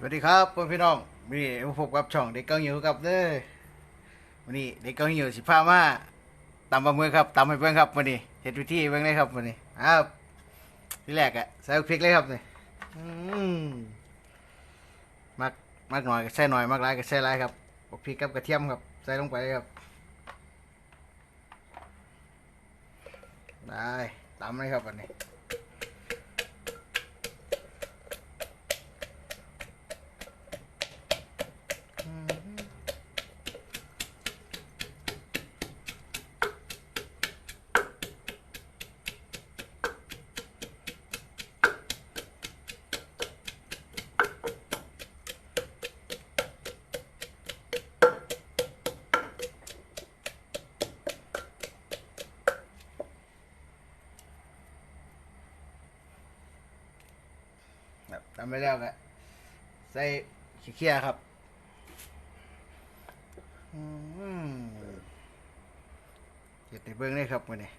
สวัสดีครับพ่อพี่น้องวันนี้มาพบกับช่องเด็กเกาหิวครับเด้อวันนี้เด็กเกาหิวสิพามาตำบะมือครับตำให้เบิ่งครับวันนี้เฮ็ดวิธีเบิ่งเลยครับวันนี้อ้าวที่แรกอะใส่พริกเลยครับนี่อืมมักมักหน่อยก็ใส่หน่อยมักหลายก็ใส่หลายครับบักพริกกับกระเทียมครับ ใส่ลงไปครับได้ตำเลยครับวันนี้ ไปแล้วก็ใส่ขี้เคี่ยครับอืมเก็บในเบื้องได้ครับวันนี้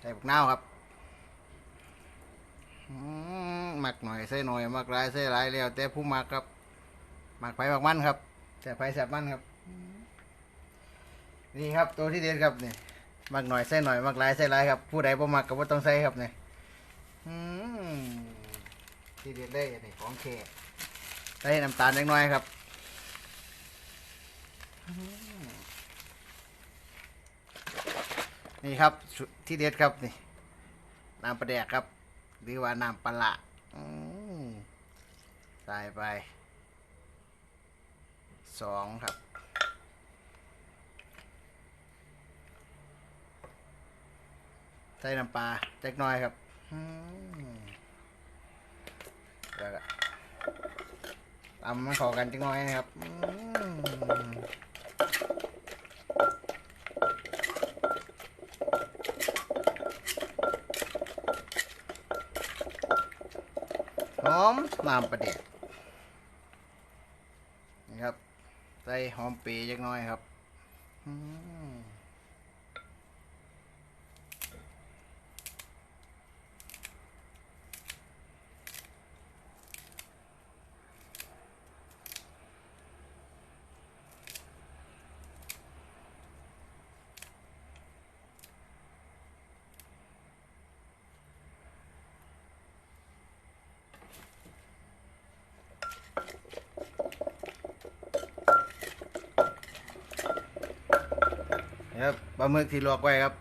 ใส่บุกนาวครับ อื มมักหน่อยใส่หน่อยมักหลายใส่หลายแล้วแต่ผู้มักครับมักไปมักมันครับแต่ไปแสบมันครับ นี่ครับตัวที่เด็ดครับนี่มักหน่อยใส่หน่อยมักหลายใส่หลายครับ ผู้ใดบ่มักก็บ่ต้องใส่ครับนี่อืมที่เด็ดเลยอันนี้ของแขกใส่น้ำตาลเล็กน้อยครับนี่ครับที่เด็ดครับนี่น้ำปลาแดกครับ หรือว่าน้ำปลาละ ใส่ไปสองครับ ใส่น้ำปลาเล็กน้อยครับแล้วก็ตำมันเข้ากันจักหน้อยนะครับอืมหอม น้ำประเด็กนี่ครับ ใส่หอมปีจักน้อยครับ อืม ครับปลาหมึกที่ลวกไว้ครับ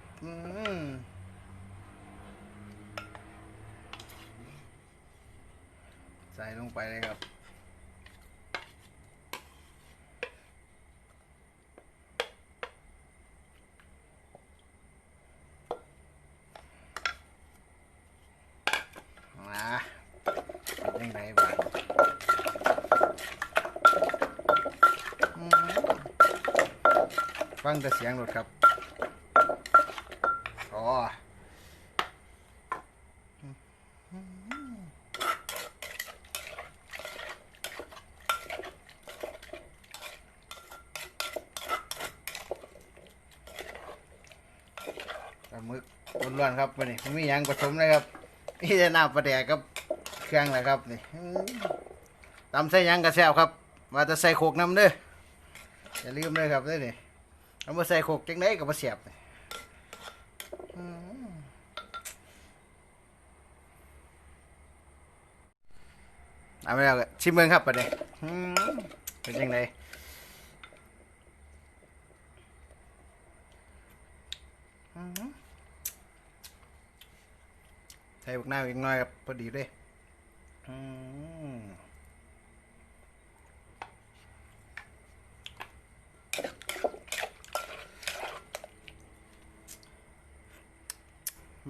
ใส่ลงไปเลยครับมาเป็นยังไงบ้างอืม ฟังแต่เสียงรถครับอ๋อปลาหมึกล้วนๆครับวันนี้ไม่มีหยังผสมเลยครับนี่จะน้ำปลาแดกกับเครื่องแหละครับนี่ตำใส่หยังกระแซวครับ ว่าจะใส่โขกน้ำเด้ออย่าลืมเลยครับเด้อนี่ เอามาใส่โขกจังไดก็มาเสียบอืมเอาไปแล้วชิมเมืองครับประเดี๋ยวเป็นยังไงใส่บุกหน้าอีกหน่อยครับพอดีเลยอืม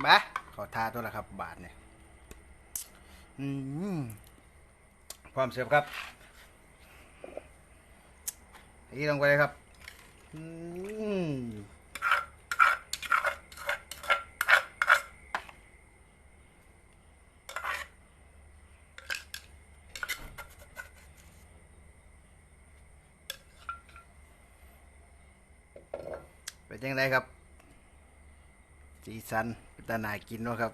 มาขอทาตัวละครับ บาทเนี่ยอืมความเสียบครับนี่ลงไปเลยครับอืเป็นยังไงครับ สีสันเป็นตาหนากินเนาะครับ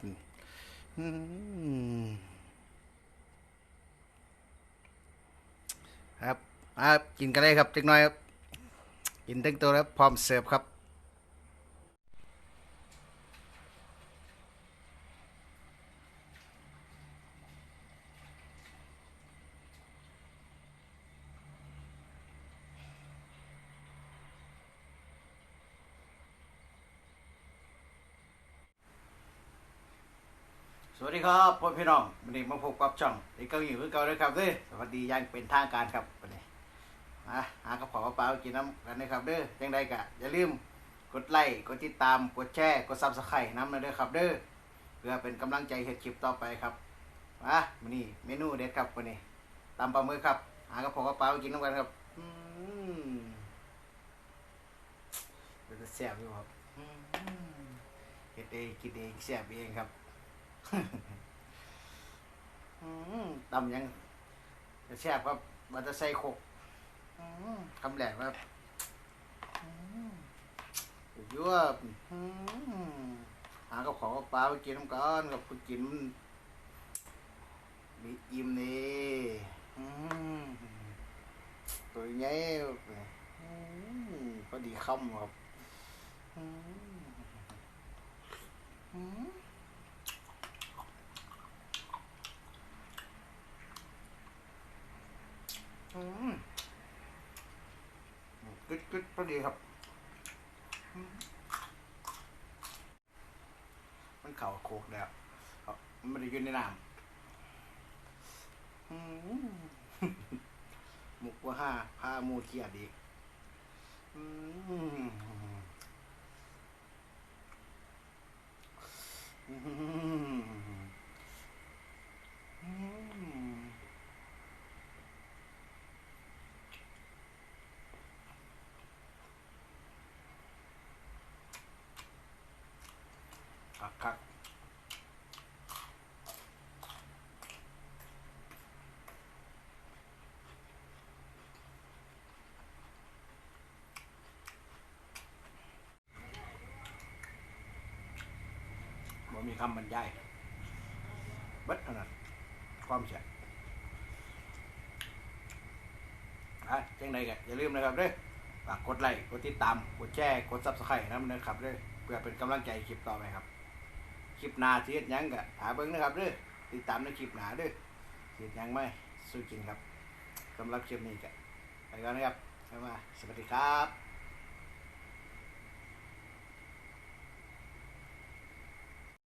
ครับมากินกันเลยครับเล็กน้อยครับกินตั้งตัวแล้วพร้อมเสิร์ฟครับ วัสดีครับพ่อพี่น้องวันนี้มาพบกับช่องเด็กเกาหลีคือเก่าเลยครับเด้อสวัสดียังเป็นทางการครับวันนี้มาหากระเพาะเปล่ากินน้ำกันนะครับเด้อจังใดกะอย่าลืมกดไลค์กดติดตามกดแชร์กดซับสไครต์น้ำเลยเด้อครับเด้อเพื่อเป็นกำลังใจเฮ็ดคลิปต่อไปครับมาวันนี้เมนูเด็ดครับวันนี้ตำปลาหมึกครับ หากระเพาะเปล่ากินน้ำกันครับอืมเป็นแซ่บอยู่ครับอืมเฮ็ดเองกินเองแซ่บเองครับ ตำยังแซ่บครับมันจะใส่โคกคำแหลกครับยั่วหากับของกับปลาไปกินน้ำกันกับผู้กินมันมีอิ่มนี่ตัวใหญ่พอดีคำครับอืมอืม อืม กึดกึดพอดีครับ มันเข่าโคกแล้วครับมันไม่ได้ยืนในน้ำมหมุกว่าห้าพาโมูเขียดอีก อืม คักคักบ่มีคำบรรยายบัดขนาดความเสียอะจังใดก็อย่าลืมนะครับเด้อฝากกดไลค์ กดติดตาม กดแชร์ กดซับสไครต์นะมันนะครับเด้อเพื่อเป็นกำลังใจคลิปต่อไปครับ ลิปหน้าสิเฮ็ดยังกะหาเบิ่งนะครับเด้อติดตามในคลิปหน้าเด้อสิเฮ็ดยังไหมสู้กินครับสำหรับคลิปนี้กะไปก่อนนะครับบ๊ายบาสวัสดีครับ